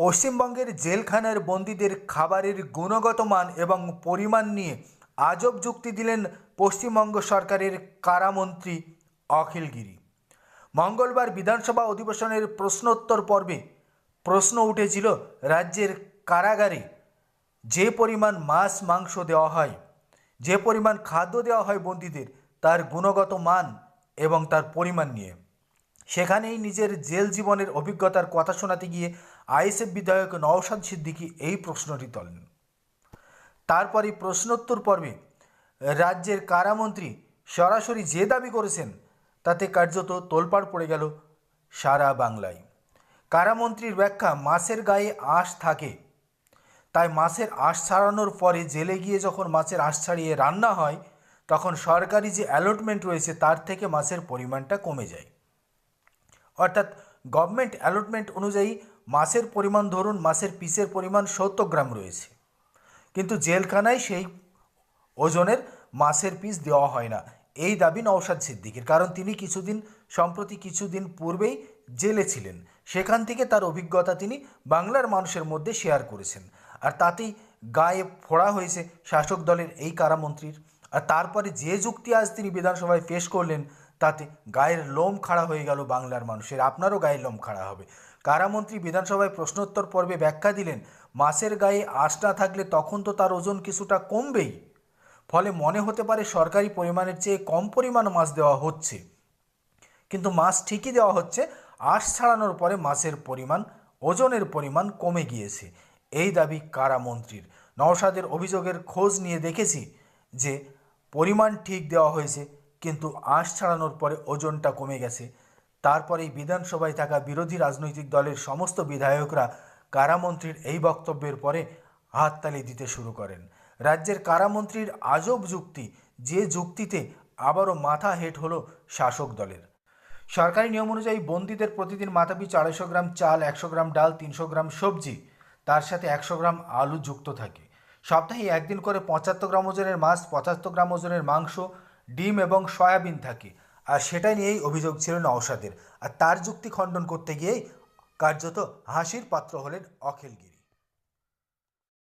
পশ্চিমবঙ্গের জেলখানার বন্দীদের খাবারের গুণগত মান এবং পরিমাণ নিয়ে আজব যুক্তি দিলেন পশ্চিমবঙ্গ সরকারের কারামন্ত্রী অখিল গিরি। মঙ্গলবার বিধানসভা অধিবেশনের প্রশ্নোত্তর পর্বে প্রশ্ন উঠেছিল রাজ্যের কারাগারে যে পরিমাণ মাছ, মাংস দেওয়া হয়, যে পরিমাণ খাদ্য দেওয়া হয় বন্দীদের, তার গুণগত মান এবং তার পরিমাণ নিয়ে। সেখানেই নিজের জেল জীবনের অভিজ্ঞতার কথা শোনাতে গিয়ে আইএসএফ বিধায়ক নওশাদ সিদ্দিকী এই প্রশ্নটি তোলেন। তারপরে প্রশ্নোত্তর পর্বে রাজ্যের কারামন্ত্রী সরাসরি যে দাবি করেছেন, তাতে কার্যত তোলপাড় পড়ে গেল সারা বাংলায়। কারামন্ত্রীর ব্যাখ্যা, মাছের গায়ে আঁশ থাকে। তাই মাছের আঁশ ছাড়ানোর পরে জেলে গিয়ে যখন মাছের আঁশ ছাড়িয়ে রান্না হয়, তখন সরকারি যে অ্যালটমেন্ট রয়েছে, তার থেকে মাছের পরিমাণটা কমে যায়। অর্থাৎ গভর্নমেন্ট অ্যালটমেন্ট অনুযায়ী মাছের পরিমাণ ধরুন মাছের পিসের পরিমাণ সত্তর গ্রাম রয়েছে। কিন্তু জেলখানায় সেই ওজনের মাছের পিস দেওয়া হয় না। এই দাবি নওশাদ সিদ্দিকের, কারণ তিনি কিছুদিন, সম্প্রতি কিছুদিন পূর্বেই জেলে ছিলেন। সেখান থেকে তার অভিজ্ঞতা তিনি বাংলার মানুষের মধ্যে শেয়ার করেছেন। আর তাতেই গায়ে ফোড়া হয়েছে শাসক দলের এই কারামন্ত্রীর। আর তারপরে যে যুক্তি আজ তিনি বিধানসভায় পেশ করলেন তাতে গায়ের লোম খাড়া হয়ে গেল বাংলার মানুষের, আপনারও গায়ের লোম খাড়া হবে। কারামন্ত্রী বিধানসভায় প্রশ্নোত্তর পর্বে ব্যাখ্যা দিলেন, মাছের গায়ে আঁশ না থাকলে তখন তো তার ওজন কিছুটা কমবেই। ফলে মনে হতে পারে সরকারি পরিমাণের চেয়ে কম পরিমাণ মাছ দেওয়া হচ্ছে। কিন্তু মাছ ঠিকই দেওয়া হচ্ছে, আঁশ ছাড়ানোর পরে মাছের পরিমাণ, ওজনের পরিমাণ কমে গিয়েছে। এই দাবি কারামন্ত্রীর। নওশাদের অভিযোগের খোঁজ নিয়ে দেখেছি যে, পরিমাণ ঠিক দেওয়া হয়েছে কিন্তু আঁশ ছাড়ানোর পরে ওজনটা কমে গেছে। তারপরেই বিধানসভায় থাকা বিরোধী রাজনৈতিক দলের সমস্ত বিধায়করা কারামন্ত্রীর এই বক্তব্যের পরে হাততালি দিতে শুরু করেন। রাজ্যের কারামন্ত্রীর আজব যুক্তি, যে যুক্তিতে আবারও মাথা হেট হলো শাসক দলের। সরকারি নিয়ম অনুযায়ী বন্দীদের প্রতিদিন মাথাপিছু আড়াইশো গ্রাম চাল, একশো গ্রাম ডাল, তিনশো গ্রাম সবজি, তার সাথে একশো গ্রাম আলু যুক্ত থাকে। সপ্তাহে একদিন করে পঁচাত্তর গ্রাম ওজনের মাছ, পঁচাত্তর গ্রাম ওজনের মাংস ডিম এবং সয়াবিন থাকে। আর সেটা নিয়েই অভিযোগ ছিল নওশাদের। আর তার যুক্তি খণ্ডন করতে গিয়েই কার্যত হাসির পাত্র হলেন অখিলগিরি।